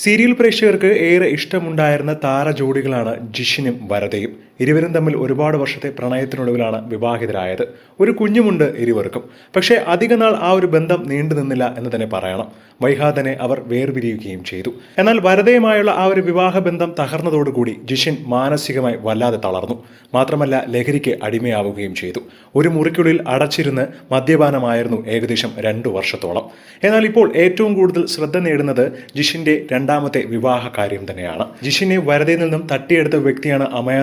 Serial പ്രേക്ഷകർക്ക് ഏറെ ഇഷ്ടമുണ്ടായിരുന്ന താര ജോഡികളാണ് ജിഷിനും വരദയും ഇരുവരും തമ്മിൽ ഒരുപാട് വർഷത്തെ പ്രണയത്തിനൊടുവിലാണ് വിവാഹിതരായത്. ഒരു കുഞ്ഞുമുണ്ട് ഇരുവർക്കും. പക്ഷേ അധികനാൾ ആ ഒരു ബന്ധം നീണ്ടു നിന്നില്ല എന്ന് തന്നെ പറയണം. വൈഹാദനെ അവർ വേർപിരിയുകയും ചെയ്തു. എന്നാൽ വരതയുമായുള്ള ആ ഒരു വിവാഹ ബന്ധം തകർന്നതോടുകൂടി ജിഷിൻ മാനസികമായി വല്ലാതെ തളർന്നു. മാത്രമല്ല ലഹരിക്ക് അടിമയാവുകയും ചെയ്തു. ഒരു മുറിക്കുള്ളിൽ അടച്ചിരുന്ന് മദ്യപാനമായിരുന്നു ഏകദേശം രണ്ടു വർഷത്തോളം. എന്നാൽ ഇപ്പോൾ ഏറ്റവും കൂടുതൽ ശ്രദ്ധ നേടുന്നത് ജിഷിന്റെ രണ്ടാമത്തെ വിവാഹ കാര്യം തന്നെയാണ്. ജിഷിനെ വരതയിൽ നിന്നും തട്ടിയെടുത്ത വ്യക്തിയാണ് അമയ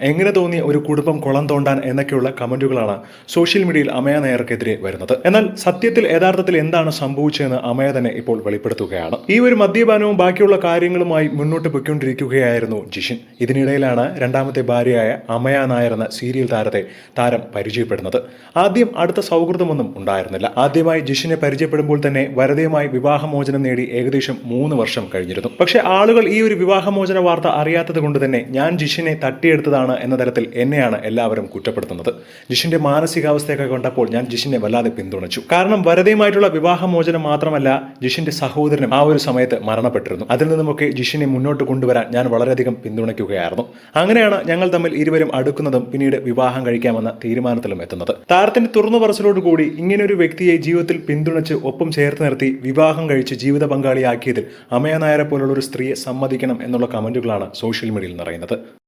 എങ്ങനെ തോന്നി ഒരു കുടുംബം കുളം തോണ്ടാൻ എന്നൊക്കെയുള്ള കമന്റുകളാണ് സോഷ്യൽ മീഡിയയിൽ അമയ നായർക്കെതിരെ വരുന്നത്. എന്നാൽ സത്യത്തിൽ യഥാർത്ഥത്തിൽ എന്താണ് സംഭവിച്ചതെന്ന് അമയ തന്നെ ഇപ്പോൾ വെളിപ്പെടുത്തുകയാണ്. ഈ ഒരു മദ്യപാനവും ബാക്കിയുള്ള കാര്യങ്ങളുമായി മുന്നോട്ട് പൊയ്ക്കൊണ്ടിരിക്കുകയായിരുന്നു ജിഷിൻ. ഇതിനിടയിലാണ് രണ്ടാമത്തെ ഭാര്യയായ അമയ നായർ എന്ന സീരിയൽ താരത്തെ താരം പരിചയപ്പെടുന്നത്. ആദ്യം അടുത്ത സൗഹൃദമൊന്നും ഉണ്ടായിരുന്നില്ല. ആദ്യമായി ജിഷിനെ പരിചയപ്പെടുമ്പോൾ തന്നെ വരതയുമായി വിവാഹമോചനം നേടി ഏകദേശം മൂന്ന് വർഷം കഴിഞ്ഞിരുന്നു. പക്ഷേ ആളുകൾ ഈ ഒരു വിവാഹമോചന വാർത്ത അറിയാത്തത് കൊണ്ട് തന്നെ ഞാൻ ജിഷിനെ തട്ടിയെടുത്തതാണ് എന്ന തരത്തിൽ എന്നെയാണ് എല്ലാവരും കുറ്റപ്പെടുത്തുന്നത്. ജിഷിന്റെ മാനസികാവസ്ഥയൊക്കെ കണ്ടപ്പോൾ ഞാൻ ജിഷിനെ വല്ലാതെ പിന്തുണച്ചു. കാരണം വരതയുമായിട്ടുള്ള വിവാഹമോചനം മാത്രമല്ല ജിഷിന്റെ സഹോദരനും ആ ഒരു സമയത്ത് മരണപ്പെട്ടിരുന്നു. അതിൽ നിന്നുമൊക്കെ ജിഷിനെ മുന്നോട്ട് കൊണ്ടുവരാൻ ഞാൻ വളരെയധികം പിന്തുണയ്ക്കുകയായിരുന്നു. അങ്ങനെയാണ് ഞങ്ങൾ തമ്മിൽ ഇരുവരും അടുക്കുന്നതും പിന്നീട് വിവാഹം കഴിക്കാമെന്ന തീരുമാനത്തിലും എത്തുന്നത്. താരത്തിന്റെ തുറന്നു പറച്ചിലോടുകൂടി ഒരു വ്യക്തിയെ ജീവിതത്തിൽ പിന്തുണച്ച് ഒപ്പം ചേർത്ത് നിർത്തി വിവാഹം കഴിച്ച് ജീവിത പങ്കാളിയാക്കിയതിൽ അമയ നായരെ പോലുള്ള ഒരു സ്ത്രീയെ സമ്മതിക്കണം എന്നുള്ള കമന്റുകളാണ് സോഷ്യൽ മീഡിയയിൽ നിറയുന്നത്.